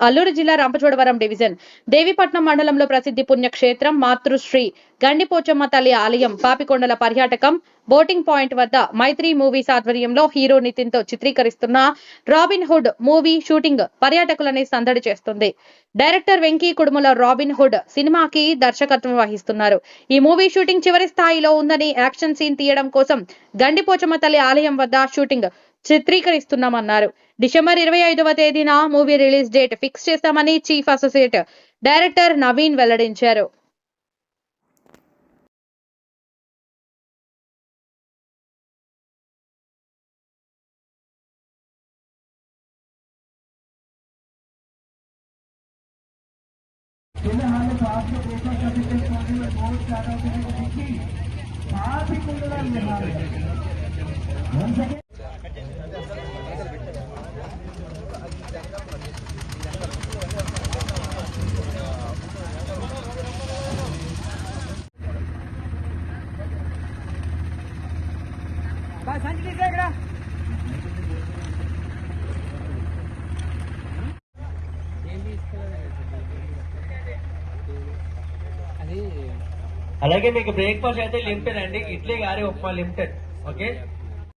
అల్లూరు జిల్లా రంపచోడవరం డివిజన్ దేవిపట్నం మండలంలో ప్రసిద్ధి పుణ్యక్షేత్రం మాతృశ్రీ గండిపోచమ్మ తల్లి ఆలయం పాపికొండల పర్యాటకం బోటింగ్ పాయింట్ వద్ద మైత్రి మూవీస్ ఆధ్వర్యంలో హీరో నితిన్తో చిత్రీకరిస్తున్న రాబిన్ హుడ్ మూవీ షూటింగ్ పర్యాటకులని సందడి చేస్తుంది. Director Venky Kudumula Robin Hood సినిమాకి దర్శకత్వం వహిస్తున్నారు. ఈ మూవీ షూటింగ్ చివరి స్థాయిలో ఉందని యాక్షన్ సీన్ తీయడం కోసం గండిపోచమ్మ తల్లి ఆలయం వద్ద షూటింగ్ చిత్రీకరిస్తున్నామన్నారు డిసెంబర్ ఇరవై ఐదవ తేదీన మూవీ రిలీజ్ డేట్ ఫిక్స్ చేస్తామని చీఫ్ అసోసియేట్ డైరెక్టర్ నవీన్ వెల్లడించారు फिलहाल तो आप लोग देखो सभी के कोने में बहुत ज्यादा అలాగే మీకు బ్రేక్ఫాస్ట్ అయితే లిమిటెడ్ అండి. ఇడ్లీ గారి ఉప్మా లిమిటెడ్ ఓకే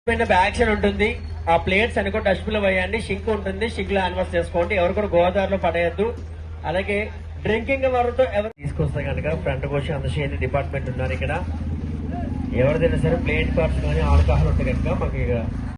పైన యాక్షన్ ఉంటుంది. ఆ ప్లేట్స్ అని కూడా డస్ట్బిన్లో వేయండి. షింక్ ఉంటుంది. షింక్లో హ్యాండ్ వాష్ చేసుకోండి. ఎవరు కూడా గోదావరిలో పడేయద్దు. అలాగే డ్రింకింగ్ వరతో ఎవరు తీసుకొస్తే కనుక ఫ్రంట్ వచ్చి అందచేయండి డిపార్ట్మెంట్ ఉన్నారు ఇక్కడ. ఎవరిదైనా సరే ప్లేట్ కార్డ్స్ కానీ ఆల్కహాల్ ఉంటే కనుక మాకు ఇక